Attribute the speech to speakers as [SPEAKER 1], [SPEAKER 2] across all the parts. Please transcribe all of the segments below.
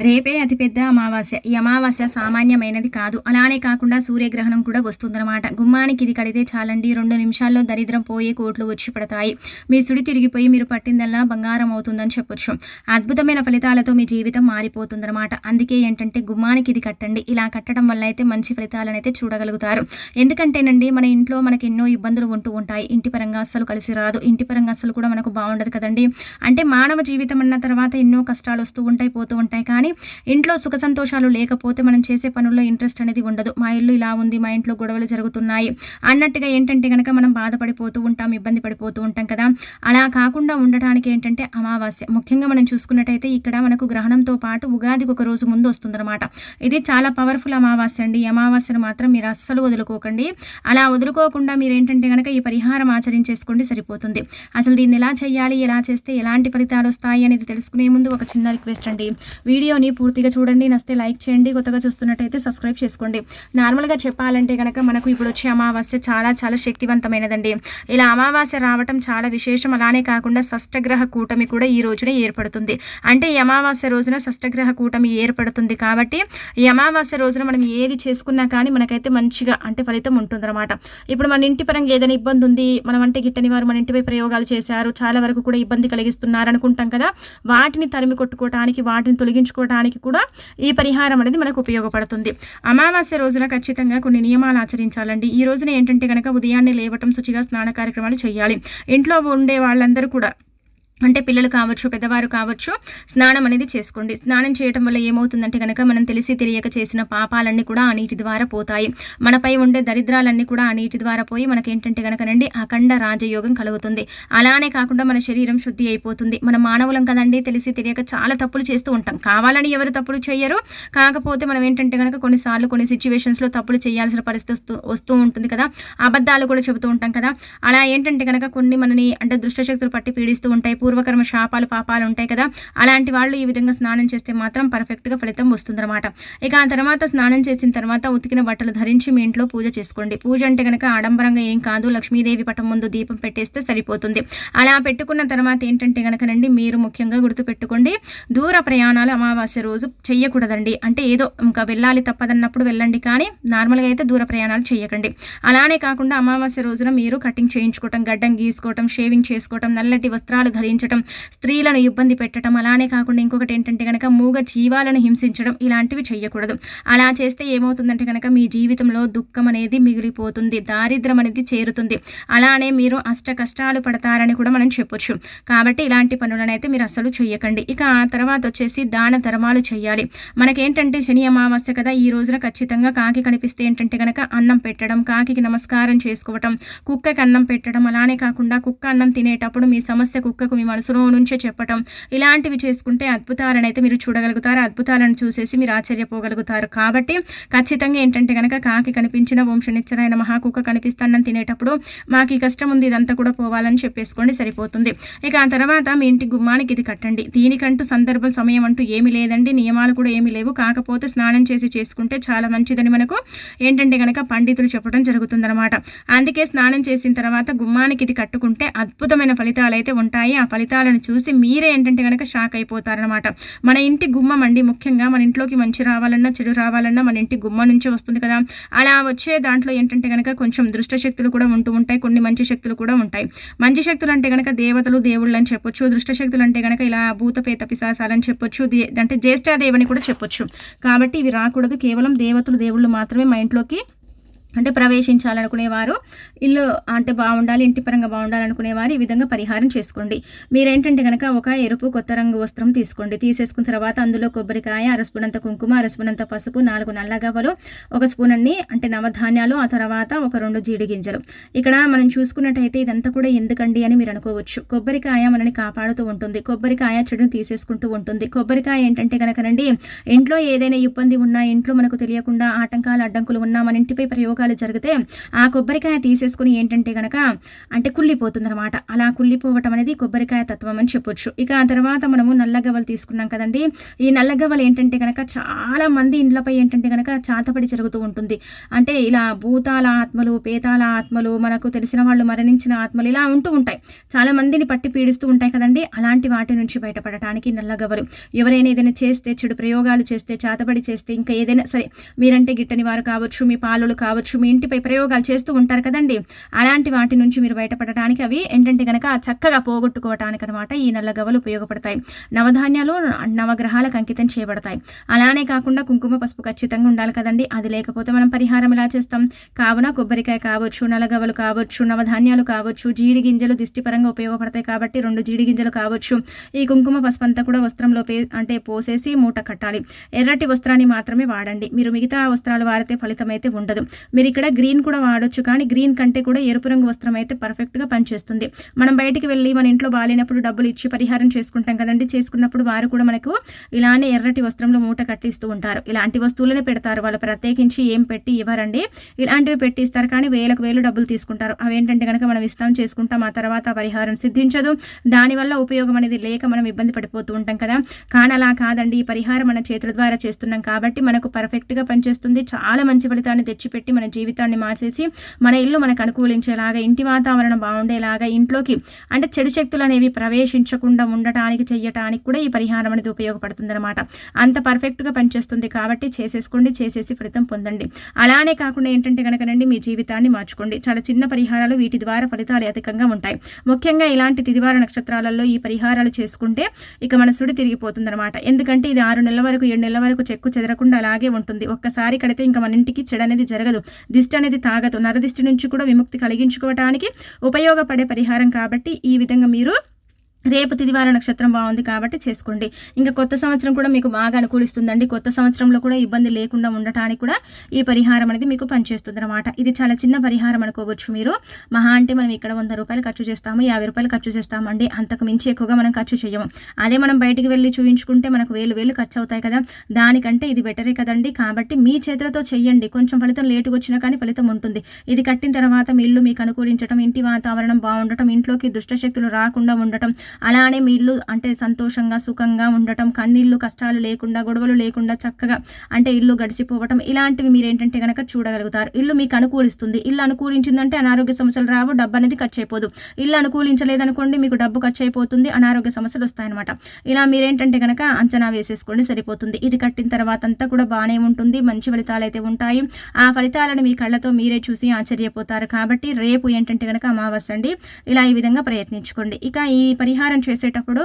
[SPEAKER 1] రేపే అతిపెద్ద అమావాస్య. ఈ అమావాస్య సామాన్యమైనది కాదు. అలానే కాకుండా సూర్యగ్రహణం కూడా వస్తుందన్నమాట. గుమ్మానికి ఇది కడితే చాలండి. రెండు నిమిషాల్లో దరిద్రం పోయే కోట్లు వచ్చి పడతాయి. మీ సుడి తిరిగిపోయి మీరు పట్టిందల్లా బంగారం అవుతుందని చెప్పొచ్చు. అద్భుతమైన ఫలితాలతో మీ జీవితం మారిపోతుందన్నమాట. అందుకే ఏంటంటే గుమ్మానికి ఇది కట్టండి. ఇలా కట్టడం వల్ల అయితే మంచి ఫలితాలను అయితే చూడగలుగుతారు. ఎందుకంటేనండి మన ఇంట్లో మనకి ఎన్నో ఇబ్బందులు ఉంటూ ఉంటాయి. ఇంటి పరంగా అస్సలు కలిసి రాదు. ఇంటి పరంగా అస్సలు కూడా మనకు బాగుండదు కదండి. అంటే మానవ జీవితం అన్న తర్వాత ఎన్నో కష్టాలు వస్తూ ఉంటాయి పోతూ ఉంటాయి. కానీ ఇంట్లో సుఖ సంతోషాలు లేకపోతే మనం చేసే పనుల్లో ఇంట్రెస్ట్ అనేది ఉండదు. మా ఇల్లు ఇలా ఉంది మా ఇంట్లో గొడవలు జరుగుతున్నాయి అన్నట్టుగా ఏంటంటే కనుక మనం బాధపడిపోతూ ఉంటాం ఇబ్బంది పడిపోతూ ఉంటాం కదా. అలా కాకుండా ఉండటానికి ఏంటంటే అమావాస్య. ముఖ్యంగా మనం చూసుకున్నట్టయితే ఇక్కడ మనకు గ్రహణంతో పాటు ఉగాదికి ఒక రోజు ముందు వస్తుందన్నమాట. ఇది చాలా పవర్ఫుల్ అమావాస్య అండి. అమావాస్యను మాత్రం మీరు అస్సలు వదులుకోకండి. అలా వదులుకోకుండా మీరు ఏంటంటే కనుక ఈ పరిహారం ఆచరించేసుకోండి సరిపోతుంది. అసలు దీన్ని ఎలా చేయాలి ఎలా చేస్తే ఎలాంటి ఫలితాలు వస్తాయి అనేది తెలుసుకునే ముందు ఒక చిన్న రిక్వెస్ట్ అండి. వీడియో వీడియోని పూర్తిగా చూడండి నస్తే లైక్ చేయండి కొత్తగా చూస్తున్నట్టయితే సబ్స్క్రైబ్ చేసుకోండి. నార్మల్గా చెప్పాలంటే కనుక మనకు ఇప్పుడు వచ్చే అమావాస్య చాలా చాలా శక్తివంతమైనదండి. ఇలా అమావాస్య రావటం చాలా విశేషం. అలానే కాకుండా షష్టగ్రహ కూటమి కూడా ఈ రోజునే ఏర్పడుతుంది. అంటే ఈ అమావాస్య రోజున షష్టగ్రహ కూటమి ఏర్పడుతుంది కాబట్టి ఈ అమావాస్య రోజున మనం ఏది చేసుకున్నా కానీ మనకైతే మంచిగా అంటే ఫలితం ఉంటుందన్నమాట. ఇప్పుడు మన ఇంటి పరంగా ఏదైనా ఇబ్బంది ఉంది మనం అంటే గిట్టని వారు మన ఇంటిపై ప్రయోగాలు చేశారు చాలా వరకు కూడా ఇబ్బంది కలిగిస్తున్నారు అనుకుంటాం కదా. వాటిని తరిమి కొట్టుకోవటానికి వాటిని తొలగించుకోవటానికి కూడా ఈ పరిహారం అనేది మనకు ఉపయోగపడుతుంది. అమావాస్య రోజున ఖచ్చితంగా కొన్ని నియమాలు ఆచరించాలండి. ఈ రోజున ఏంటంటే కనుక ఉదయాన్నే లేవటం శుచిగా స్నాన కార్యక్రమాలు చేయాలి. ఇంట్లో ఉండే వాళ్ళందరూ కూడా అంటే పిల్లలు కావచ్చు పెద్దవారు కావచ్చు స్నానం అనేది చేసుకోండి. స్నానం చేయటం వల్ల ఏమవుతుందంటే కనుక మనం తెలిసి తెలియక చేసిన పాపాలన్నీ కూడా ఆ నీటి ద్వారా పోతాయి. మనపై ఉండే దరిద్రాలన్నీ కూడా ఆ నీటి ద్వారా పోయి మనకి ఏంటంటే కనుకనండి అఖండ రాజయోగం కలుగుతుంది. అలానే కాకుండా మన శరీరం శుద్ధి అయిపోతుంది. మన మానవులం కదండి తెలిసి తెలియక చాలా తప్పులు చేస్తూ ఉంటాం. కావాలని ఎవరు తప్పులు చేయరు. కాకపోతే మనం ఏంటంటే కనుక కొన్నిసార్లు కొన్ని సిచ్యువేషన్స్లో తప్పులు చేయాల్సిన పరిస్థితి వస్తూ వస్తూ ఉంటుంది కదా. అబద్ధాలు కూడా చెబుతూ ఉంటాం కదా. అలా ఏంటంటే కనుక కొన్ని మనని అంటే దుష్టశక్తులు పట్టి పీడిస్తూ ఉంటాయి. పూర్వకర్మ శాపాలు పాపాలు ఉంటాయి కదా? అలాంటి వాళ్ళు ఈ విధంగా స్నానం చేస్తే మాత్రం పర్ఫెక్ట్గా ఫలితం వస్తుందన్నమాట. ఇక ఆ తర్వాత స్నానం చేసిన తర్వాత ఉతికిన బట్టలు ధరించి మీ ఇంట్లో పూజ చేసుకోండి. పూజ అంటే కనుక ఆడంబరంగా ఏం కాదు. లక్ష్మీదేవి పటం ముందు దీపం పెట్టేస్తే సరిపోతుంది. అలా పెట్టుకున్న తర్వాత ఏంటంటే కనుకనండి మీరు ముఖ్యంగా గుర్తుపెట్టుకోండి. దూర ప్రయాణాలు అమావాస్య రోజు చేయకూడదండి అంటే ఏదో ఇంకా వెళ్ళాలి తప్పదన్నప్పుడు వెళ్ళండి కానీ నార్మల్గా అయితే దూర ప్రయాణాలు చేయకండి అలానే కాకుండా అమావాస్య రోజున మీరు కటింగ్ చేయించుకోవటం గడ్డం గీసుకోవటం షేవింగ్ చేసుకోవటం నల్లటి వస్త్రాలు ధరించి హింసించడం స్త్రీలను ఇబ్బంది పెట్టడం అలానే కాకుండా ఇంకొకటి ఏంటంటే కనుక మూగ జీవాలను హింసించడం ఇలాంటివి చేయకూడదు అలా చేస్తే ఏమవుతుందంటే కనుక మీ జీవితంలో దుఃఖం అనేది మిగిలిపోతుంది దారిద్రం అనేది చేరుతుంది. అలానే మీరు అష్ట కష్టాలు పడతారని కూడా మనం చెప్పొచ్చు. కాబట్టి ఇలాంటి పనులను అయితే మీరు అసలు చేయకండి ఇక ఆ తర్వాత వచ్చేసి దాన ధర్మాలు చేయాలి మనకేంటంటే శని అమావాస్య కదా ఈ రోజున ఖచ్చితంగా కాకి కనిపిస్తే ఏంటంటే కనుక అన్నం పెట్టడం కాకికి నమస్కారం చేసుకోవటం కుక్కకి అన్నం పెట్టడం అలానే కాకుండా కుక్క అన్నం తినేటప్పుడు మీ సమస్య కుక్కకు మీ మనసులో నుంచే చెప్పటం. ఇలాంటివి చేసుకుంటే అద్భుతాలను అయితే మీరు చూడగలుగుతారు. అద్భుతాలను చూసేసి మీరు ఆశ్చర్యపోగలుగుతారు. కాబట్టి ఖచ్చితంగా ఏంటంటే కనుక కాకి కనిపించిన వంశనిచ్చరైన మహాకుక్క కనిపిస్తానని తినేటప్పుడు మాకు ఈ కష్టం ఉంది ఇదంతా కూడా పోవాలని చెప్పేసుకోండి సరిపోతుంది. ఇక ఆ తర్వాత మీ ఇంటి గుమ్మానికి ఇది కట్టండి. దీనికంటూ సందర్భం సమయం అంటూ ఏమీ లేదండి. నియమాలు కూడా ఏమీ లేవు. కాకపోతే స్నానం చేసి చేసుకుంటే చాలా మంచిదని మనకు ఏంటంటే కనుక పండితులు చెప్పడం జరుగుతుందన్నమాట. అందుకే స్నానం చేసిన తర్వాత గుమ్మానికి ఇది కట్టుకుంటే అద్భుతమైన ఫలితాలు అయితే ఉంటాయి. ఆ ఫలితాలను చూసి మీరే ఏంటంటే కనుక షాక్ అయిపోతారనమాట మన ఇంటి గుమ్మం అండి ముఖ్యంగా మన ఇంట్లోకి మంచి రావాలన్నా చెడు రావాలన్నా మన ఇంటి గుమ్మ నుంచి వస్తుంది కదా. అలా వచ్చే దాంట్లో ఏంటంటే కనుక కొంచెం దృష్ట శక్తులు కూడా ఉంటూ ఉంటాయి కొన్ని మంచి శక్తులు కూడా ఉంటాయి. మంచి శక్తులు అంటే కనుక దేవతలు దేవుళ్ళు అని చెప్పొచ్చు. దృష్ట శక్తులు అంటే కనుక ఇలా భూతపేత పిశాసాలని చెప్పొచ్చు. దే- అంటే జ్యేష్ఠాదేవని కూడా చెప్పొచ్చు. కాబట్టి ఇవి రాకూడదు. కేవలం దేవతలు దేవుళ్ళు మాత్రమే మా ఇంట్లోకి అంటే ప్రవేశించాలనుకునేవారు ఇల్లు అంటే బాగుండాలి ఇంటి పరంగా బాగుండాలనుకునేవారు ఈ విధంగా పరిహారం చేసుకోండి. మీరేంటంటే కనుక ఒక ఎరుపు కొత్త రంగు వస్త్రం తీసుకోండి. తీసేసుకున్న తర్వాత అందులో కొబ్బరికాయ అర స్పూన్ అంత కుంకుమ అర స్పూన్ అంత పసుపు నాలుగు నల్ల గవ్వలు ఒక స్పూన్ అన్ని అంటే నవధాన్యాలు ఆ తర్వాత ఒక రెండు జీడి గింజలు. ఇక్కడ మనం చూసుకున్నట్టయితే ఇదంతా కూడా ఎందుకండి అని మీరు అనుకోవచ్చు. కొబ్బరికాయ మనని కాపాడుతూ ఉంటుంది. కొబ్బరికాయ చెడును తీసేసుకుంటూ ఉంటుంది. కొబ్బరికాయ ఏంటంటే కనుకనండి ఇంట్లో ఏదైనా ఇబ్బంది ఉన్నా ఇంట్లో మనకు తెలియకుండా ఆటంకాలు అడ్డంకులు ఉన్నా మన ఇంటిపై ప్రయోగం ప్రయోగాలు జరిగితే ఆ కొబ్బరికాయ తీసేసుకుని ఏంటంటే గనక అంటే కుళ్ళిపోతుందనమాట అలా కుళ్ళిపోవటం అనేది కొబ్బరికాయ తత్వం అని చెప్పొచ్చు. ఇక ఆ తర్వాత మనము నల్లగవ్వలు తీసుకున్నాం కదండి. ఈ నల్లగవ్వలు ఏంటంటే కనుక చాలా మంది ఇండ్లపై ఏంటంటే కనుక చాతపడి జరుగుతూ ఉంటుంది. అంటే ఇలా భూతాల ఆత్మలు పేతాల ఆత్మలు మనకు తెలిసిన వాళ్ళు మరణించిన ఆత్మలు ఇలా ఉంటూ ఉంటాయి. చాలా మందిని పట్టి పీడిస్తూ ఉంటాయి కదండి. అలాంటి వాటి నుంచి బయటపడటానికి నల్లగవ్వలు. ఎవరైనా ఏదైనా చేస్తే చెడు ప్రయోగాలు చేస్తే చాతపడి చేస్తే ఇంకా ఏదైనా సరే మీరంటే గిట్టని వారు కావచ్చు మీ పాలలు కావచ్చు మీ ఇంటిపై ప్రయోగాలు చేస్తూ ఉంటారు కదండి. అలాంటి వాటి నుంచి మీరు బయటపడటానికి అవి ఏంటంటే కనుక చక్కగా పోగొట్టుకోవటానికి అనమాట ఈ నల్ల గవ్వలు ఉపయోగపడతాయి. నవధాన్యాలు నవగ్రహాలకు అంకితం చేయబడతాయి. అలానే కాకుండా కుంకుమ పసుపు ఖచ్చితంగా ఉండాలి కదండి. అది లేకపోతే మనం పరిహారం ఎలా చేస్తాం? కావున కొబ్బరికాయ కావచ్చు నల్లగవ్వలు కావచ్చు నవధాన్యాలు కావచ్చు జీడి గింజలు దిష్టిపరంగా ఉపయోగపడతాయి కాబట్టి రెండు జీడి గింజలు కావచ్చు. ఈ కుంకుమ పసుపు అంతా కూడా వస్త్రంలో పే అంటే పోసేసి మూట కట్టాలి. ఎర్రటి వస్త్రాన్ని మాత్రమే వాడండి. మీరు మిగతా వస్త్రాలు వాడితే ఫలితం అయితే ఉండదు. మీరు ఇక్కడ గ్రీన్ కూడా వాడొచ్చు కానీ గ్రీన్ కంటే కూడా ఎరుపు రంగు వస్త్రం అయితే పర్ఫెక్ట్గా పనిచేస్తుంది. మనం బయటికి వెళ్ళి మన ఇంట్లో బాగాలేనప్పుడు డబ్బులు ఇచ్చి పరిహారం చేసుకుంటాం కదండి. చేసుకున్నప్పుడు వారు కూడా మనకు ఇలానే ఎర్రటి వస్త్రంలో మూట కట్టిస్తూ ఉంటారు. ఇలాంటి వస్తువులనే పెడతారు. వాళ్ళు ప్రత్యేకించి ఏం పెట్టి ఇవ్వరండి. ఇలాంటివి పెట్టి ఇస్తారు కానీ వేలకు వేలు డబ్బులు తీసుకుంటారు. అవేంటంటే కనుక మనం ఇస్తాం చేసుకుంటాం ఆ తర్వాత పరిహారం సిద్ధించదు. దానివల్ల ఉపయోగం అనేది లేక మనం ఇబ్బంది పడిపోతూ ఉంటాం కదా. కానీ అలా కాదండి. ఈ పరిహారం మన చేతుల ద్వారా చేస్తున్నాం కాబట్టి మనకు పర్ఫెక్ట్గా పనిచేస్తుంది. చాలా మంచి ఫలితాన్ని తెచ్చిపెట్టి మన జీవితాన్ని మార్చేసి మన ఇల్లు మనకు అనుకూలించేలాగా ఇంటి వాతావరణం బాగుండేలాగా ఇంట్లోకి అంటే చెడు శక్తులు అనేవి ప్రవేశించకుండా ఉండటానికి చెయ్యటానికి కూడా ఈ పరిహారం అనేది ఉపయోగపడుతుందన్నమాట. అంత పర్ఫెక్ట్గా పనిచేస్తుంది కాబట్టి చేసేసుకోండి చేసేసి ఫలితం పొందండి. అలానే కాకుండా ఏంటంటే కనుకనండి మీ జీవితాన్ని మార్చుకోండి. చాలా చిన్న పరిహారాలు వీటి ద్వారా ఫలితాలు అధికంగా ఉంటాయి. ముఖ్యంగా ఇలాంటి తిదివార నక్షత్రాలలో ఈ పరిహారాలు చేసుకుంటే ఇక మన సుడి ఎందుకంటే ఇది ఆరు నెలల వరకు ఏడు నెలల వరకు చెక్కు చెదరకుండా అలాగే ఉంటుంది. ఒక్కసారి కడితే ఇంకా మన ఇంటికి చెడు అనేది జరగదు. దిష్టి అనేది తాగదు. నరదిష్టి నుంచి కూడా విముక్తి కలిగించుకోవటానికి ఉపయోగపడే పరిహారం కాబట్టి ఈ విధంగా మీరు రేపు తిదివార నక్షత్రం బాగుంది కాబట్టి చేసుకోండి. ఇంకా కొత్త సంవత్సరం కూడా మీకు బాగా అనుకూలిస్తుందండి. కొత్త సంవత్సరంలో కూడా ఇబ్బంది లేకుండా ఉండటానికి కూడా ఈ పరిహారం అనేది మీకు పనిచేస్తుంది అనమాట ఇది చాలా చిన్న పరిహారం అనుకోవచ్చు మీరు. మహా అంటే మనం ఇక్కడ వంద రూపాయలు ఖర్చు చేస్తాము యాభై రూపాయలు ఖర్చు చేస్తామండి. అంతకు మించి ఎక్కువగా మనం ఖర్చు చేయము. అదే మనం బయటికి వెళ్ళి చూయించుకుంటే మనకు వేలు వేలు ఖర్చు అవుతాయి కదా. దానికంటే ఇది బెటరే కదండి. కాబట్టి మీ చేతులతో చెయ్యండి. కొంచెం ఫలితం లేటుగా వచ్చినా కానీ ఫలితం ఉంటుంది. ఇది కట్టిన తర్వాత మీ ఇల్లు మీకు అనుకూలించడం ఇంటి వాతావరణం బాగుండటం ఇంట్లోకి దుష్టశక్తులు రాకుండా ఉండటం అలానే మీ ఇల్లు అంటే సంతోషంగా సుఖంగా ఉండటం కన్నీళ్ళు కష్టాలు లేకుండా గొడవలు లేకుండా చక్కగా అంటే ఇల్లు గడిచిపోవటం ఇలాంటివి మీరు ఏంటంటే కనుక చూడగలుగుతారు. ఇల్లు మీకు అనుకూలిస్తుంది. ఇల్లు అనుకూలించిందంటే అనారోగ్య సమస్యలు రావు డబ్బు అనేది ఖర్చు అయిపోదు ఇల్లు అనుకూలించలేదనుకోండి మీకు డబ్బు ఖర్చు అయిపోతుంది అనారోగ్య సమస్యలు వస్తాయన్నమాట. ఇలా మీరేంటంటే కనుక అంచనా వేసేసుకోండి సరిపోతుంది. ఇది కట్టిన తర్వాత అంతా కూడా బాగానే ఉంటుంది మంచి ఫలితాలు అయితే ఉంటాయి. ఆ ఫలితాలను మీ కళ్ళతో మీరే చూసి ఆశ్చర్యపోతారు కాబట్టి రేపు ఏంటంటే కనుక అమావాస్య అండి. ఇలా ఈ విధంగా ప్రయత్నించుకోండి. ఇక ఈ పరిహారం పరిహారం చేసేటప్పుడు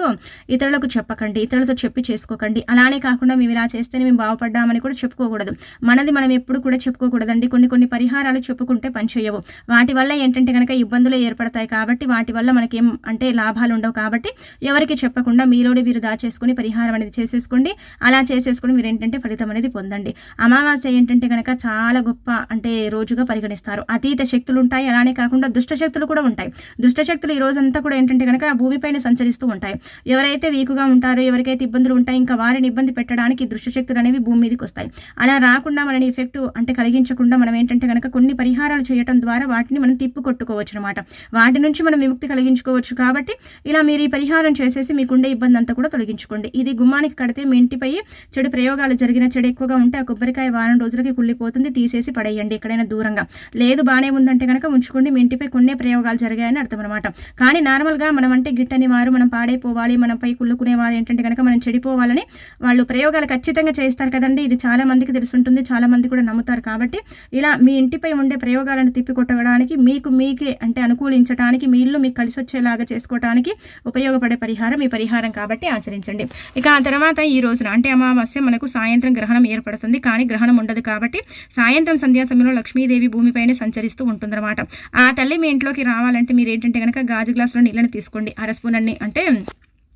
[SPEAKER 1] ఇతరులకు చెప్పకండి ఇతరులతో చెప్పి చేసుకోకండి. అలానే కాకుండా మేము ఇలా చేస్తేనే మేము బాగుపడ్డామని కూడా చెప్పుకోకూడదు. మనది మనం ఎప్పుడు కూడా చెప్పుకోకూడదండి. కొన్ని కొన్ని పరిహారాలు చెప్పుకుంటే పనిచేయవు వాటి వల్ల ఏంటంటే కనుక ఇబ్బందులు ఏర్పడతాయి కాబట్టి వాటి వల్ల మనకేం అంటే లాభాలు ఉండవు కాబట్టి ఎవరికి చెప్పకుండా మీలోనే మీరు దాచేసుకుని పరిహారం అనేది చేసేసుకోండి. అలా చేసేసుకుని మీరు ఏంటంటే ఫలితం అనేది పొందండి. అమావాస్య ఏంటంటే కనుక చాలా గొప్ప అంటే రోజుగా పరిగణిస్తారు. అతీత శక్తులు ఉంటాయి. అలానే కాకుండా దుష్ట శక్తులు కూడా ఉంటాయి. దుష్ట శక్తులు ఈ రోజంతా కూడా ఏంటంటే కనుక భూమిపైన సంచరిస్తూ ఉంటాయి. ఎవరైతే వీకుగా ఉంటారో ఎవరికైతే ఇబ్బందులు ఉంటాయి ఇంకా వారిని ఇబ్బంది పెట్టడానికి దృశ్యశక్తులు అనేవి భూమి మీదకి వస్తాయి. అలా రాకుండా మనని ఎఫెక్ట్ అంటే కలిగించకుండా మనం ఏంటంటే కనుక కొన్ని పరిహారాలు చేయడం ద్వారా వాటిని మనం తిప్పు కొట్టుకోవచ్చు అనమాట వాటి నుంచి మనం విముక్తి కలిగించుకోవచ్చు కాబట్టి ఇలా మీరు ఈ పరిహారం చేసేసి మీకుండే ఇబ్బంది అంతా కూడా తొలగించుకోండి. ఇది గుమ్మానికి కడితే మీ ఇంటిపై చెడు ప్రయోగాలు జరిగిన చెడు ఎక్కువగా ఉంటే ఆ కొబ్బరికాయ వారం రోజులకి కుళ్ళిపోతుంది తీసేసి పడేయండి ఎక్కడైనా దూరంగా. లేదు బాగానే ఉందంటే కనుక ఉంచుకోండి మీ ఇంటిపై కొన్ని ప్రయోగాలు జరిగాయని అర్థం అనమాట కానీ నార్మల్గా మనం అంటే గిట్టని వారు మనం పాడైపోవాలి మనపై కుళ్ళుకునే వారు ఏంటంటే కనుక మనం చెడిపోవాలని వాళ్ళు ప్రయోగాలు ఖచ్చితంగా చేస్తారు కదండి. ఇది చాలా మందికి తెలుసుంటుంది చాలా మంది కూడా నమ్ముతారు కాబట్టి ఇలా మీ ఇంటిపై ఉండే ప్రయోగాలను తిప్పికొట్టడానికి మీకు మీకే అంటే అనుకూలించడానికి మీ ఇల్లు మీకు కలిసి వచ్చేలాగా చేసుకోవడానికి ఉపయోగపడే పరిహారం ఈ పరిహారం కాబట్టి ఆచరించండి. ఇక ఆ తర్వాత ఈ రోజున అంటే అమావాస్య మనకు సాయంత్రం గ్రహణం ఏర్పడుతుంది. కానీ గ్రహణం ఉండదు కాబట్టి సాయంత్రం సంధ్యా సమయంలో లక్ష్మీదేవి భూమిపైనే సంచరిస్తూ ఉంటుందన్నమాట. ఆ తల్లి మీ ఇంట్లోకి రావాలంటే మీరు ఏంటంటే కనుక గాజు గ్లాసులో నీళ్ళని తీసుకోండి. అర స్పూన్ దాన్ని అంటే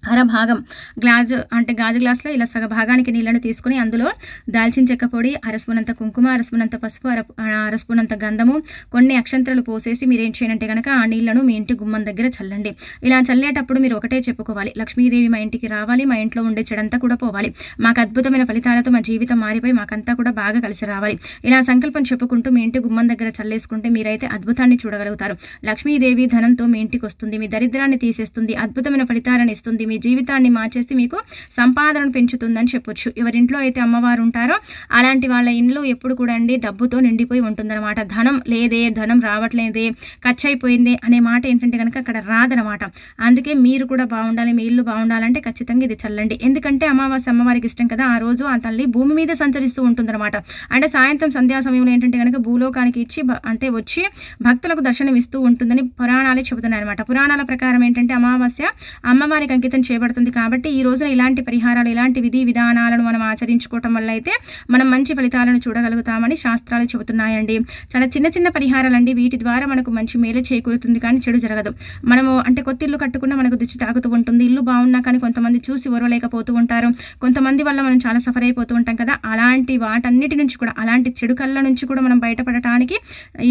[SPEAKER 1] అరభాగం గ్లాజు అంటే గాజు గ్లాస్లో ఇలా సగ భాగానికి నీళ్ళను తీసుకుని అందులో దాల్చిన చెక్క పొడి అరస్పూనంత కుంకుమ అరస్పూనంత పసుపు అర అరస్పూనంత గంధము కొన్ని అక్షంతరాలు పోసేసి మీరు ఏం చేయాలంటే కనుక ఆ నీళ్ళను మీ ఇంటి గుమ్మం దగ్గర చల్లండి. ఇలా చల్లేటప్పుడు మీరు ఒకటే చెప్పుకోవాలి. లక్ష్మీదేవి మా ఇంటికి రావాలి మా ఇంట్లో ఉండే చెడంతా కూడా పోవాలి. మాకు అద్భుతమైన ఫలితాలతో మా జీవితం మారిపోయి మాకంతా కూడా బాగా కలిసి రావాలి. ఇలా సంకల్పం చెప్పుకుంటూ మీ ఇంటి గుమ్మం దగ్గర చల్లేసుకుంటే మీరైతే అద్భుతాన్ని చూడగలుగుతారు. లక్ష్మీదేవి ధనంతో మీ ఇంటికి వస్తుంది మీ దరిద్రాన్ని తీసేస్తుంది అద్భుతమైన ఫలితాలను ఇస్తుంది మీ జీవితాన్ని మార్చేసి మీకు సంపాదనను పెంచుతుందని చెప్పొచ్చు. ఎవరింట్లో అయితే అమ్మవారు ఉంటారో అలాంటి వాళ్ళ ఇంట్లో ఎప్పుడు కూడా అండి డబ్బుతో నిండిపోయి ఉంటుందన్నమాట. ధనం లేదే ధనం రావట్లేదే ఖర్చు అయిపోయింది అనే మాట ఏంటంటే కనుక అక్కడ రాదనమాట అందుకే మీరు కూడా బాగుండాలి మీ ఇల్లు బాగుండాలంటే ఖచ్చితంగా ఇది చల్లండి. ఎందుకంటే అమావాస్య అమ్మవారికి ఇష్టం కదా ఆ రోజు ఆ తల్లి భూమి మీద సంచరిస్తూ ఉంటుందన్నమాట. అంటే సాయంత్రం సంధ్యా సమయంలో ఏంటంటే కనుక భూలోకానికి ఇచ్చి అంటే వచ్చి భక్తులకు దర్శనం ఇస్తూ ఉంటుందని పురాణాలే చెబుతున్నాయి అనమాట పురాణాల ప్రకారం ఏంటంటే అమావాస్య అమ్మవారికి అంకితం చేయబడుతుంది కాబట్టి ఈ రోజున ఇలాంటి పరిహారాలు ఇలాంటి విధి విధానాలను మనం ఆచరించుకోవటం వల్ల అయితే మనం మంచి ఫలితాలను చూడగలుగుతామని శాస్త్రాలు చెబుతున్నాయండి. చాలా చిన్న చిన్న పరిహారాలండి. వీటి ద్వారా మనకు మంచి మేలు చేకూరుతుంది కానీ చెడు జరగదు. మనము అంటే కొత్త ఇల్లు కట్టుకున్న మనకు దిచ్చి తాగుతూ ఉంటుంది. ఇల్లు బాగున్నా కానీ కొంతమంది చూసి ఓరలేకపోతూ ఉంటారు. కొంతమంది వల్ల మనం చాలా సఫర్ అయిపోతూ ఉంటాం కదా. అలాంటి వాటన్నిటి నుంచి కూడా అలాంటి చెడు కళ్ళ నుంచి కూడా మనం బయటపడటానికి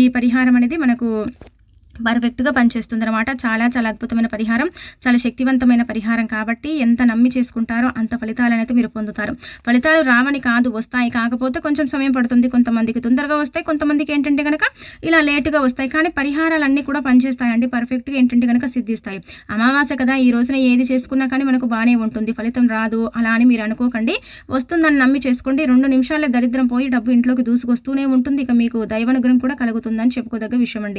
[SPEAKER 1] ఈ పరిహారం అనేది మనకు పర్ఫెక్ట్గా పనిచేస్తుంది అనమాట చాలా చాలా అద్భుతమైన పరిహారం చాలా శక్తివంతమైన పరిహారం కాబట్టి ఎంత నమ్మి చేసుకుంటారో అంత ఫలితాలు అనేది మీరు పొందుతారు. ఫలితాలు రావని కాదు వస్తాయి. కాకపోతే కొంచెం సమయం పడుతుంది. కొంతమందికి తొందరగా వస్తాయి కొంతమందికి ఏంటంటే కనుక ఇలా లేటుగా వస్తాయి. కానీ పరిహారాలన్నీ కూడా పనిచేస్తాయండి. పర్ఫెక్ట్గా ఏంటంటే కనుక సిద్ధిస్తాయి. అమావాస్య కదా ఈ రోజున ఏది చేసుకున్నా కానీ మనకు బాగానే ఉంటుంది. ఫలితం రాదు అలా అని మీరు అనుకోకండి. వస్తుందని నమ్మి చేసుకోండి. రెండు నిమిషాలే దరిద్రం పోయి డబ్బు ఇంట్లోకి దూసుకొస్తూనే ఉంటుంది. ఇక మీకు దైవానుగ్రహం కూడా కలుగుతుందని చెప్పుకోదగ్గ విషయం అండి.